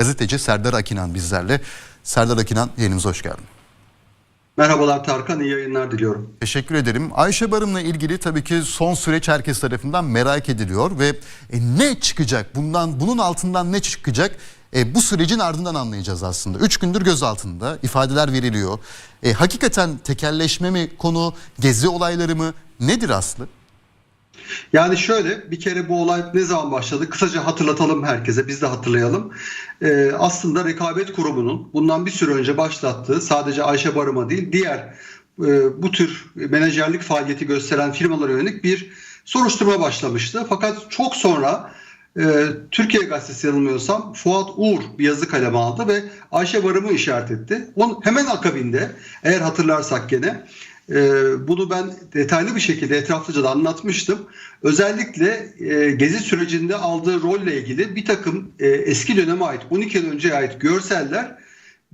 Gazeteci Serdar Akinan bizlerle. Serdar Akinan yayınımıza hoş geldin. Merhabalar Tarkan, iyi yayınlar diliyorum. Teşekkür ederim. Ayşe Barım'la ilgili tabii ki son süreç herkes tarafından merak ediliyor ve e, ne çıkacak bundan bunun altından ne çıkacak e, bu sürecin ardından anlayacağız aslında. Üç gündür gözaltında ifadeler veriliyor. E, hakikaten tekelleşme mi konu, gezi olayları mı nedir aslı? Yani şöyle bir kere bu olay ne zaman başladı? Kısaca hatırlatalım herkese, biz de hatırlayalım. Ee, aslında Rekabet Kurumu'nun bundan bir süre önce başlattığı sadece Ayşe Barım'a değil diğer e, bu tür menajerlik faaliyeti gösteren firmalara yönelik bir soruşturma başlamıştı. Fakat çok sonra e, Türkiye Gazetesi yanılmıyorsam Fuat Uğur bir yazı kaleme aldı ve Ayşe Barım'ı işaret etti. Onun hemen akabinde eğer hatırlarsak gene bunu ben detaylı bir şekilde etraflıca da anlatmıştım. Özellikle e, gezi sürecinde aldığı rolle ilgili bir takım e, eski döneme ait 12 yıl önceye ait görseller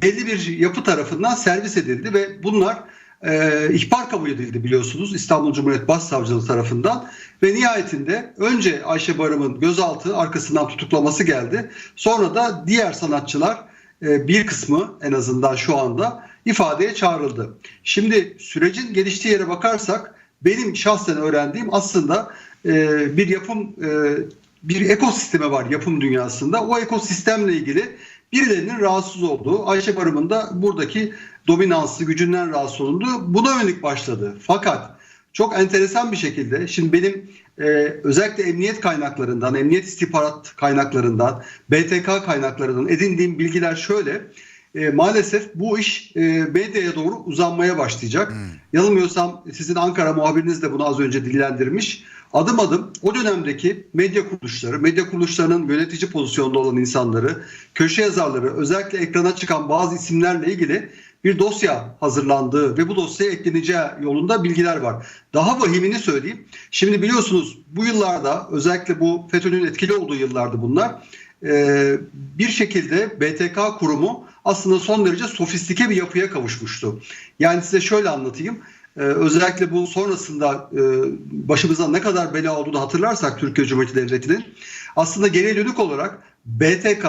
belli bir yapı tarafından servis edildi ve bunlar e, ihbar kabul edildi biliyorsunuz İstanbul Cumhuriyet Başsavcılığı tarafından ve nihayetinde önce Ayşe Barım'ın gözaltı arkasından tutuklaması geldi. Sonra da diğer sanatçılar e, bir kısmı en azından şu anda ifadeye çağrıldı. Şimdi sürecin geliştiği yere bakarsak benim şahsen öğrendiğim aslında e, bir yapım e, bir ekosisteme var yapım dünyasında. O ekosistemle ilgili birilerinin rahatsız olduğu, Ayşe Barım'ın da buradaki dominansı, gücünden rahatsız olunduğu buna yönelik başladı. Fakat çok enteresan bir şekilde şimdi benim e, özellikle emniyet kaynaklarından, emniyet istihbarat kaynaklarından, BTK kaynaklarından edindiğim bilgiler şöyle. E, maalesef bu iş e, medyaya doğru uzanmaya başlayacak. Hmm. Yanılmıyorsam sizin Ankara muhabiriniz de bunu az önce dillendirmiş. Adım adım o dönemdeki medya kuruluşları, medya kuruluşlarının yönetici pozisyonda olan insanları, köşe yazarları, özellikle ekrana çıkan bazı isimlerle ilgili bir dosya hazırlandığı ve bu dosyaya ekleneceği yolunda bilgiler var. Daha vahimini söyleyeyim. Şimdi biliyorsunuz bu yıllarda özellikle bu FETÖ'nün etkili olduğu yıllardı bunlar. Ee, bir şekilde BTK kurumu aslında son derece sofistike bir yapıya kavuşmuştu. Yani size şöyle anlatayım. Ee, özellikle bu sonrasında e, başımıza ne kadar bela olduğunu hatırlarsak Türkiye Cumhuriyeti Devleti'nin aslında geriye dönük olarak BTK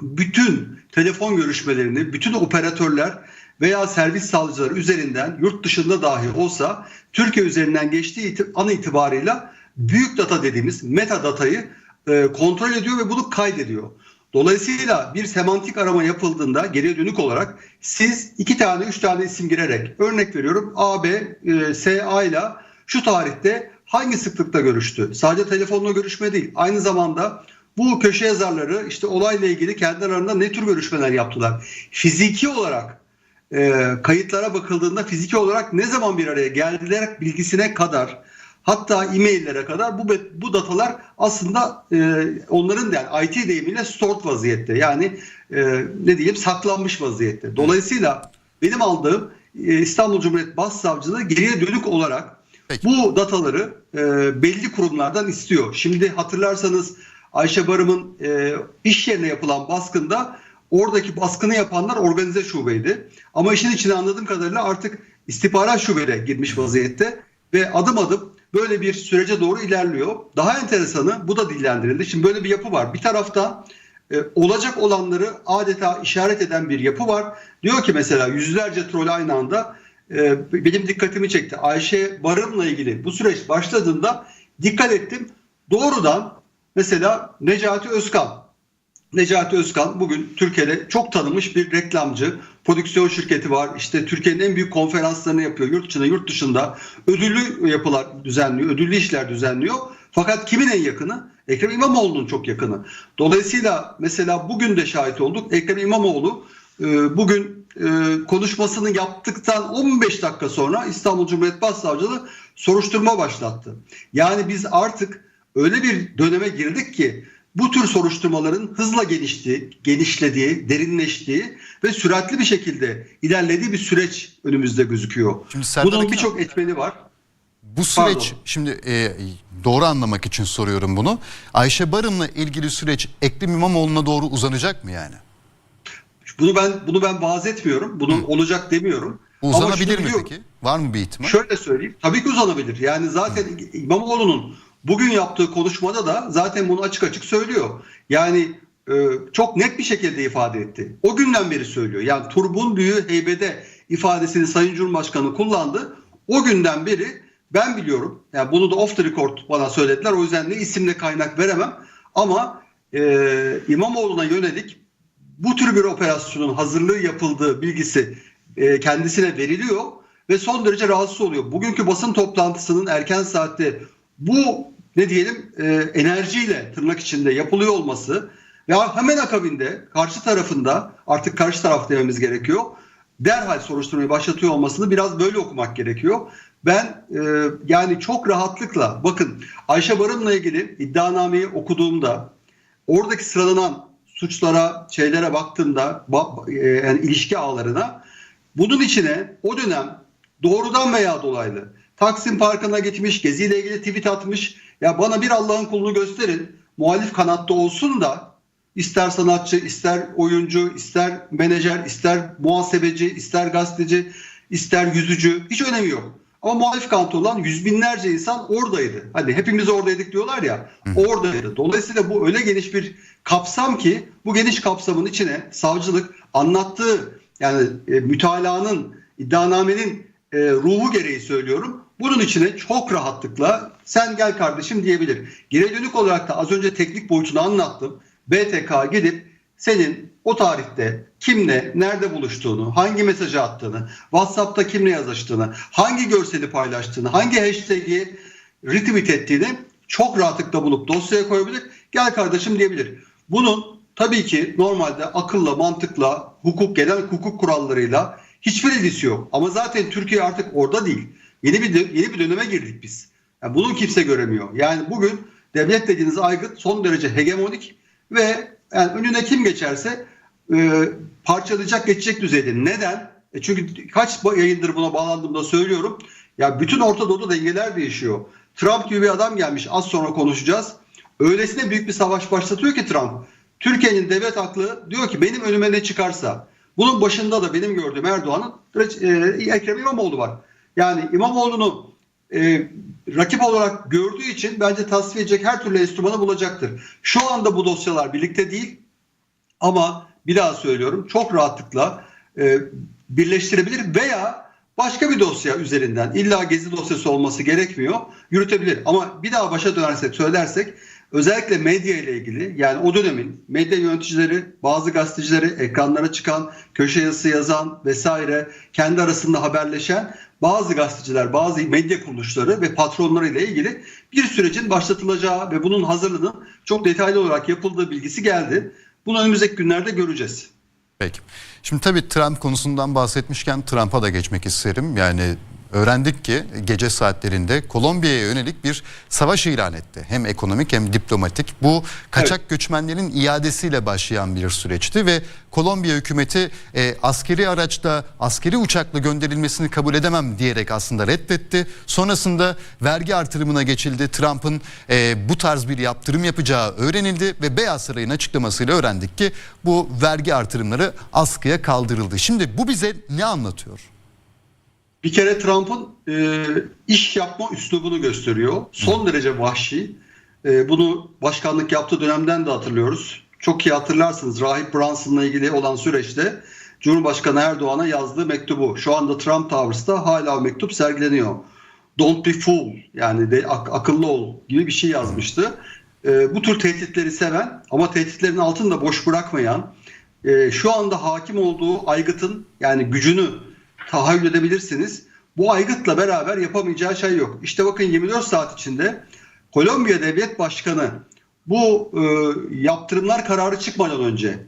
bütün telefon görüşmelerini, bütün operatörler veya servis sağlayıcıları üzerinden yurt dışında dahi olsa Türkiye üzerinden geçtiği an itibarıyla büyük data dediğimiz metadatayı e, kontrol ediyor ve bunu kaydediyor. Dolayısıyla bir semantik arama yapıldığında geriye dönük olarak siz iki tane üç tane isim girerek örnek veriyorum A, B, e, S, A ile şu tarihte hangi sıklıkta görüştü? Sadece telefonla görüşme değil. Aynı zamanda bu köşe yazarları işte olayla ilgili kendi aralarında ne tür görüşmeler yaptılar? Fiziki olarak e, kayıtlara bakıldığında fiziki olarak ne zaman bir araya geldiler bilgisine kadar hatta e-maillere kadar bu bu datalar aslında e, onların da yani IT deyimiyle stored vaziyette. Yani e, ne diyeyim saklanmış vaziyette. Dolayısıyla benim aldığım e, İstanbul Cumhuriyet Başsavcılığı geriye dönük olarak Peki. bu dataları e, belli kurumlardan istiyor. Şimdi hatırlarsanız Ayşe Barım'ın e, iş yerine yapılan baskında oradaki baskını yapanlar organize şubeydi. Ama işin içine anladığım kadarıyla artık istihbarat şubede girmiş vaziyette ve adım adım böyle bir sürece doğru ilerliyor. Daha enteresanı bu da dillendirildi. Şimdi böyle bir yapı var. Bir tarafta e, olacak olanları adeta işaret eden bir yapı var. Diyor ki mesela yüzlerce troll aynı anda e, benim dikkatimi çekti. Ayşe Barım'la ilgili bu süreç başladığında dikkat ettim. Doğrudan mesela Necati Özkan Necati Özkan bugün Türkiye'de çok tanınmış bir reklamcı. Prodüksiyon şirketi var. İşte Türkiye'nin en büyük konferanslarını yapıyor. Yurt içinde, yurt dışında ödüllü yapılar düzenliyor, ödüllü işler düzenliyor. Fakat kimin en yakını? Ekrem İmamoğlu'nun çok yakını. Dolayısıyla mesela bugün de şahit olduk. Ekrem İmamoğlu e, bugün e, konuşmasını yaptıktan 15 dakika sonra İstanbul Cumhuriyet Başsavcılığı soruşturma başlattı. Yani biz artık öyle bir döneme girdik ki bu tür soruşturmaların hızla geliştiği, genişlediği, derinleştiği ve süratli bir şekilde ilerlediği bir süreç önümüzde gözüküyor. Şimdi Serdar Bunun birçok etmeni var. Bu süreç Pardon. şimdi e, doğru anlamak için soruyorum bunu. Ayşe Barım'la ilgili süreç Ekrem İmamoğlu'na doğru uzanacak mı yani? Bunu ben bunu ben vaaz etmiyorum. Bunun olacak demiyorum. Uzanabilir mi peki? Var mı bir ihtimal? Şöyle söyleyeyim. Tabii ki uzanabilir. Yani zaten İmamoğlu'nun bugün yaptığı konuşmada da zaten bunu açık açık söylüyor. Yani e, çok net bir şekilde ifade etti. O günden beri söylüyor. Yani turbun büyüğü heybede ifadesini Sayın Cumhurbaşkanı kullandı. O günden beri ben biliyorum. Yani bunu da off the record bana söylediler. O yüzden ne isimle kaynak veremem. Ama e, İmamoğlu'na yönelik bu tür bir operasyonun hazırlığı yapıldığı bilgisi e, kendisine veriliyor ve son derece rahatsız oluyor. Bugünkü basın toplantısının erken saatte bu ne diyelim e, enerjiyle tırnak içinde yapılıyor olması ve hemen akabinde karşı tarafında artık karşı taraf dememiz gerekiyor. Derhal soruşturmayı başlatıyor olmasını biraz böyle okumak gerekiyor. Ben e, yani çok rahatlıkla bakın Ayşe Barın'la ilgili iddianameyi okuduğumda oradaki sıralanan suçlara, şeylere baktığımda ba- e, yani ilişki ağlarına bunun içine o dönem doğrudan veya dolaylı Taksim Parkı'na gitmiş, Gezi ile ilgili tweet atmış. Ya bana bir Allah'ın kulunu gösterin. Muhalif kanatta olsun da ister sanatçı, ister oyuncu, ister menajer, ister muhasebeci, ister gazeteci, ister yüzücü hiç önemi yok. Ama muhalif kanatta olan yüz binlerce insan oradaydı. Hani hepimiz oradaydık diyorlar ya oradaydı. Dolayısıyla bu öyle geniş bir kapsam ki bu geniş kapsamın içine savcılık anlattığı yani e, mütalaanın, iddianamenin e, ruhu gereği söylüyorum. Bunun içine çok rahatlıkla sen gel kardeşim diyebilir. Geri dönük olarak da az önce teknik boyutunu anlattım. BTK gidip senin o tarihte kimle, nerede buluştuğunu, hangi mesajı attığını, WhatsApp'ta kimle yazıştığını, hangi görseli paylaştığını, hangi hashtag'i retweet ettiğini çok rahatlıkla bulup dosyaya koyabilir. Gel kardeşim diyebilir. Bunun tabii ki normalde akılla, mantıkla, hukuk, genel hukuk kurallarıyla hiçbir ilgisi yok. Ama zaten Türkiye artık orada değil. Yeni bir yeni bir döneme girdik biz. Yani bunu kimse göremiyor. Yani bugün devlet dediğiniz aygıt son derece hegemonik ve yani önüne kim geçerse e, parçalayacak geçecek düzeyde. Neden? E çünkü kaç yayındır buna bağlandığımda söylüyorum. Ya bütün Orta Doğu'da dengeler değişiyor. Trump gibi bir adam gelmiş. Az sonra konuşacağız. Öylesine büyük bir savaş başlatıyor ki Trump. Türkiye'nin devlet aklı diyor ki benim önüme ne çıkarsa. Bunun başında da benim gördüğüm Erdoğan'ın e, Ekrem İmamoğlu var. Yani İmamoğlu'nu e, rakip olarak gördüğü için bence tasfiye edecek her türlü enstrümanı bulacaktır. Şu anda bu dosyalar birlikte değil ama bir daha söylüyorum çok rahatlıkla e, birleştirebilir veya başka bir dosya üzerinden illa gezi dosyası olması gerekmiyor yürütebilir. Ama bir daha başa dönersek söylersek özellikle medya ile ilgili yani o dönemin medya yöneticileri, bazı gazetecileri, ekranlara çıkan, köşe yazısı yazan vesaire kendi arasında haberleşen bazı gazeteciler, bazı medya kuruluşları ve patronları ile ilgili bir sürecin başlatılacağı ve bunun hazırlığının çok detaylı olarak yapıldığı bilgisi geldi. Bunu önümüzdeki günlerde göreceğiz. Peki. Şimdi tabii Trump konusundan bahsetmişken Trump'a da geçmek isterim. Yani öğrendik ki gece saatlerinde Kolombiya'ya yönelik bir savaş ilan etti. Hem ekonomik hem diplomatik. Bu kaçak göçmenlerin iadesiyle başlayan bir süreçti ve Kolombiya hükümeti e, askeri araçla, askeri uçakla gönderilmesini kabul edemem diyerek aslında reddetti. Sonrasında vergi artırımına geçildi. Trump'ın e, bu tarz bir yaptırım yapacağı öğrenildi ve Beyaz Saray'ın açıklamasıyla öğrendik ki bu vergi artırımları askıya kaldırıldı. Şimdi bu bize ne anlatıyor? Bir kere Trump'ın e, iş yapma üslubunu gösteriyor. Son derece vahşi. E, bunu başkanlık yaptığı dönemden de hatırlıyoruz. Çok iyi hatırlarsınız Rahip Branson'la ilgili olan süreçte Cumhurbaşkanı Erdoğan'a yazdığı mektubu. Şu anda Trump Towers'ta hala o mektup sergileniyor. Don't be fool yani de ak- akıllı ol gibi bir şey yazmıştı. E, bu tür tehditleri seven ama tehditlerin altını da boş bırakmayan e, şu anda hakim olduğu aygıtın yani gücünü tahayyül edebilirsiniz. Bu aygıtla beraber yapamayacağı şey yok. İşte bakın 24 saat içinde Kolombiya Devlet Başkanı bu e, yaptırımlar kararı çıkmadan önce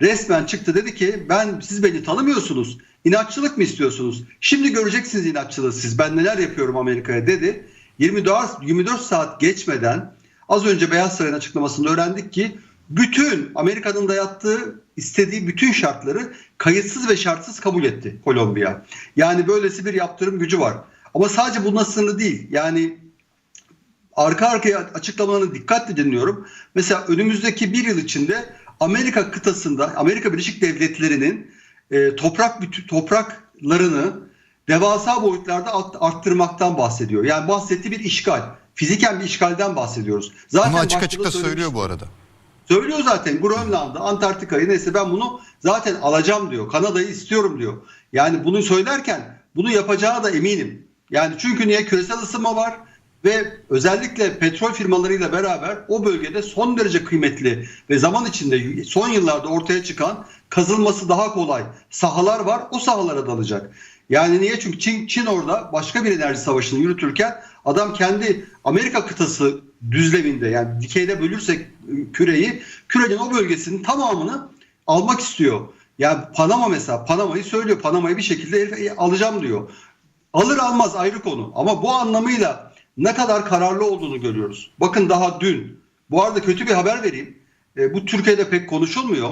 resmen çıktı dedi ki ben siz beni tanımıyorsunuz. İnatçılık mı istiyorsunuz? Şimdi göreceksiniz inatçılığı siz. Ben neler yapıyorum Amerika'ya dedi. 24 24 saat geçmeden az önce Beyaz Saray'ın açıklamasında öğrendik ki bütün Amerika'nın dayattığı istediği bütün şartları kayıtsız ve şartsız kabul etti Kolombiya. Yani böylesi bir yaptırım gücü var. Ama sadece bununla sınırlı değil. Yani arka arkaya açıklamalarını dikkatle dinliyorum. Mesela önümüzdeki bir yıl içinde Amerika kıtasında Amerika Birleşik Devletleri'nin e, toprak bütün topraklarını devasa boyutlarda art- arttırmaktan bahsediyor. Yani bahsettiği bir işgal. Fiziken bir işgalden bahsediyoruz. Zaten Bunu açık açık da söylüyor bu arada. Söylüyor zaten Grönland'ı, Antarktika'yı neyse ben bunu zaten alacağım diyor. Kanada'yı istiyorum diyor. Yani bunu söylerken bunu yapacağı da eminim. Yani çünkü niye küresel ısınma var ve özellikle petrol firmalarıyla beraber o bölgede son derece kıymetli ve zaman içinde son yıllarda ortaya çıkan kazılması daha kolay sahalar var. O sahalara dalacak. Yani niye? Çünkü Çin, Çin orada başka bir enerji savaşını yürütürken adam kendi Amerika kıtası düzleminde yani dikeyde bölürsek küreyi kürenin o bölgesinin tamamını almak istiyor. Yani Panama mesela Panama'yı söylüyor. Panama'yı bir şekilde herif alacağım diyor. Alır almaz ayrı konu ama bu anlamıyla ne kadar kararlı olduğunu görüyoruz. Bakın daha dün bu arada kötü bir haber vereyim. E, bu Türkiye'de pek konuşulmuyor.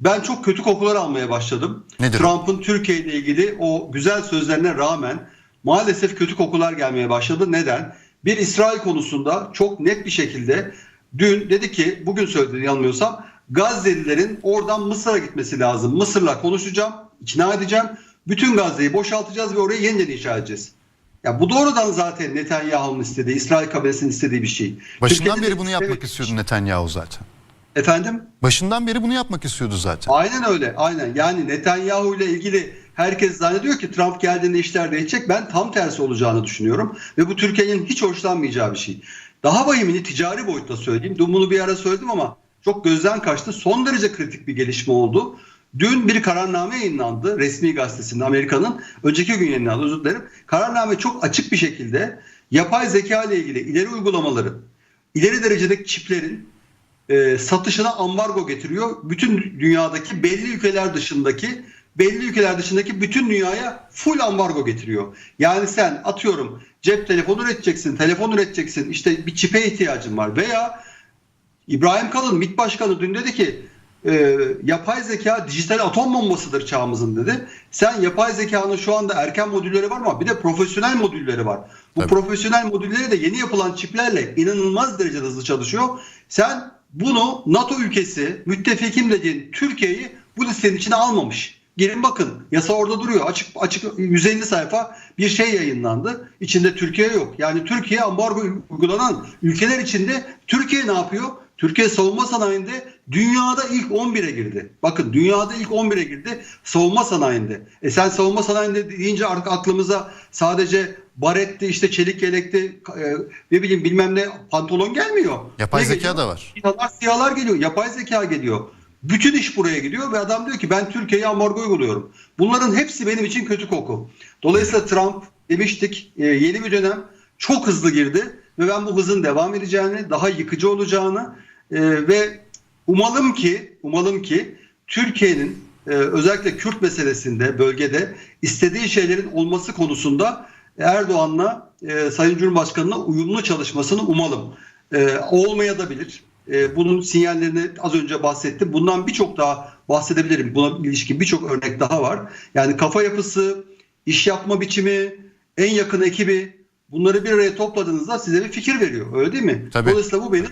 Ben çok kötü kokular almaya başladım. Nedir? Trump'ın Türkiye ile ilgili o güzel sözlerine rağmen maalesef kötü kokular gelmeye başladı. Neden? Bir İsrail konusunda çok net bir şekilde dün dedi ki bugün söyledi yanılmıyorsam Gazze'lilerin oradan Mısır'a gitmesi lazım. Mısır'la konuşacağım, ikna edeceğim. Bütün Gazze'yi boşaltacağız ve orayı yeniden inşa edeceğiz. Ya bu doğrudan zaten Netanyahu'nun istediği, İsrail kabilesinin istediği bir şey. Başından Türkiye'de beri de bunu yapmak istemek- istiyordu Netanyahu zaten. Efendim? Başından beri bunu yapmak istiyordu zaten. Aynen öyle. Aynen. Yani Netanyahu ile ilgili herkes zannediyor ki Trump geldiğinde işler değişecek. Ben tam tersi olacağını düşünüyorum. Ve bu Türkiye'nin hiç hoşlanmayacağı bir şey. Daha vahimini ticari boyutta söyleyeyim. Dün bunu bir ara söyledim ama çok gözden kaçtı. Son derece kritik bir gelişme oldu. Dün bir kararname yayınlandı resmi gazetesinde Amerika'nın. Önceki gün yayınlandı özür dilerim. Kararname çok açık bir şekilde yapay zeka ile ilgili ileri uygulamaları, ileri derecedeki çiplerin e, satışına ambargo getiriyor. Bütün dünyadaki belli ülkeler dışındaki belli ülkeler dışındaki bütün dünyaya full ambargo getiriyor. Yani sen atıyorum cep telefonu üreteceksin, telefon üreteceksin, işte bir çipe ihtiyacın var veya İbrahim Kalın MİT Başkanı dün dedi ki e, yapay zeka dijital atom bombasıdır çağımızın dedi. Sen yapay zekanın şu anda erken modülleri var ama bir de profesyonel modülleri var. Bu Tabii. profesyonel modülleri de yeni yapılan çiplerle inanılmaz derecede hızlı çalışıyor. Sen bunu NATO ülkesi müttefikim dediğin Türkiye'yi bu listenin içine almamış. Gelin bakın yasa orada duruyor. Açık açık 150 sayfa bir şey yayınlandı. İçinde Türkiye yok. Yani Türkiye ambargo uygulanan ülkeler içinde Türkiye ne yapıyor? Türkiye savunma sanayinde dünyada ilk 11'e girdi. Bakın dünyada ilk 11'e girdi savunma sanayinde. E sen savunma sanayinde deyince artık aklımıza sadece baretti, işte çelik yelekti, e, ne bileyim bilmem ne pantolon gelmiyor. Yapay Ne zeka geliyor? da var. Siyahlar, siyahlar geliyor. Yapay zeka geliyor. Bütün iş buraya gidiyor ve adam diyor ki ben Türkiye'ye ambargo uyguluyorum. Bunların hepsi benim için kötü koku. Dolayısıyla Trump demiştik e, yeni bir dönem çok hızlı girdi ve ben bu hızın devam edeceğini, daha yıkıcı olacağını e, ve umalım ki umalım ki Türkiye'nin e, özellikle Kürt meselesinde bölgede istediği şeylerin olması konusunda Erdoğan'la Sayın Cumhurbaşkanı'na uyumlu çalışmasını umalım. Olmaya da bilir. E, bunun sinyallerini az önce bahsettim. Bundan birçok daha bahsedebilirim. Buna ilişkin birçok örnek daha var. Yani kafa yapısı, iş yapma biçimi, en yakın ekibi bunları bir araya topladığınızda size bir fikir veriyor. Öyle değil mi? Tabii. Dolayısıyla bu beni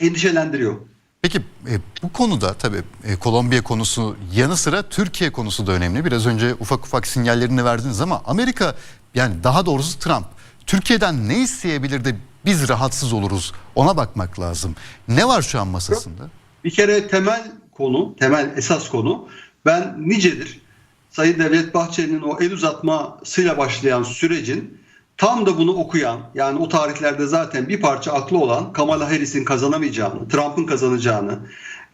endişelendiriyor. Peki e, bu konuda tabii e, Kolombiya konusu yanı sıra Türkiye konusu da önemli. Biraz önce ufak ufak sinyallerini verdiniz ama Amerika yani daha doğrusu Trump Türkiye'den ne isteyebilir de biz rahatsız oluruz ona bakmak lazım. Ne var şu an masasında? Bir kere temel konu, temel esas konu ben nicedir Sayın Devlet Bahçeli'nin o el uzatmasıyla başlayan sürecin tam da bunu okuyan yani o tarihlerde zaten bir parça aklı olan Kamala Harris'in kazanamayacağını, Trump'ın kazanacağını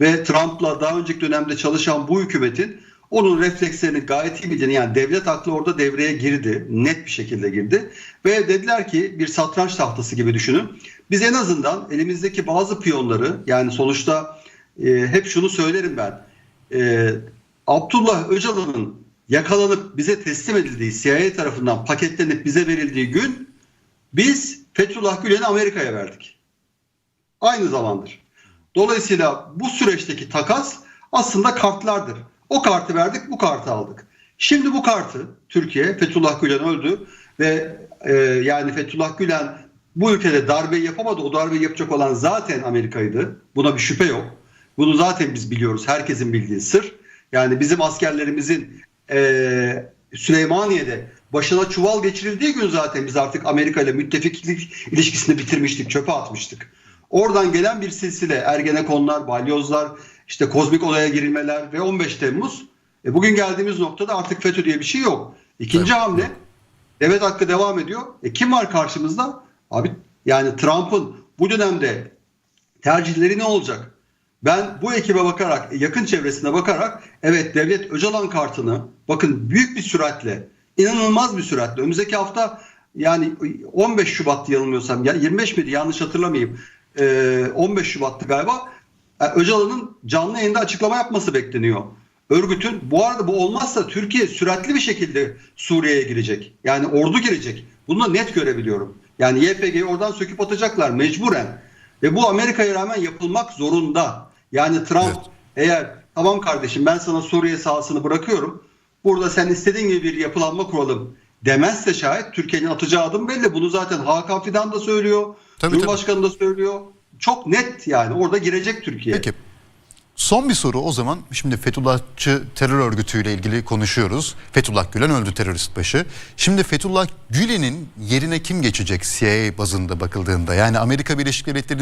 ve Trump'la daha önceki dönemde çalışan bu hükümetin onun reflekslerini gayet iyi bildiğini yani devlet aklı orada devreye girdi. Net bir şekilde girdi. Ve dediler ki bir satranç tahtası gibi düşünün. Biz en azından elimizdeki bazı piyonları yani sonuçta e, hep şunu söylerim ben. E, Abdullah Öcalan'ın yakalanıp bize teslim edildiği CIA tarafından paketlenip bize verildiği gün biz Fethullah Gülen'i Amerika'ya verdik. Aynı zamandır. Dolayısıyla bu süreçteki takas aslında kartlardır. O kartı verdik, bu kartı aldık. Şimdi bu kartı Türkiye, Fethullah Gülen öldü ve e, yani Fethullah Gülen bu ülkede darbeyi yapamadı. O darbeyi yapacak olan zaten Amerika'ydı. Buna bir şüphe yok. Bunu zaten biz biliyoruz. Herkesin bildiği sır. Yani bizim askerlerimizin e, Süleymaniye'de başına çuval geçirildiği gün zaten biz artık Amerika ile müttefiklik ilişkisini bitirmiştik, çöpe atmıştık. Oradan gelen bir silsile Ergenekonlar, Balyozlar, işte kozmik olaya girilmeler ve 15 Temmuz. E bugün geldiğimiz noktada artık FETÖ diye bir şey yok. İkinci Evet. hamle devlet hakkı devam ediyor. E kim var karşımızda? Abi yani Trump'ın bu dönemde tercihleri ne olacak? Ben bu ekibe bakarak, yakın çevresine bakarak evet Devlet Öcalan kartını bakın büyük bir süratle, inanılmaz bir süratle önümüzdeki hafta yani 15 Şubat diye yanılmıyorsam ya 25 miydi yanlış hatırlamayayım. Ee, 15 Şubat'tı galiba. Öcalan'ın canlı yayında açıklama yapması bekleniyor. Örgütün bu arada bu olmazsa Türkiye süratli bir şekilde Suriye'ye girecek. Yani ordu girecek. Bunu da net görebiliyorum. Yani YPG'yi oradan söküp atacaklar mecburen. Ve bu Amerika'ya rağmen yapılmak zorunda. Yani Trump Evet. eğer tamam kardeşim ben sana Suriye sahasını bırakıyorum. Burada sen istediğin gibi bir yapılanma kuralım demezse şayet Türkiye'nin atacağı adım belli. Bunu zaten Hakan Fidan da söylüyor. Tabii, Cumhurbaşkanı da söylüyor. Çok net yani orada girecek Türkiye. Peki. Son bir soru o zaman. Şimdi Fethullahçı terör örgütüyle ilgili konuşuyoruz. Fethullah Gülen öldü terörist başı. Şimdi Fethullah Gülen'in yerine kim geçecek CIA bazında bakıldığında? Yani Amerika Birleşik Devletleri'nin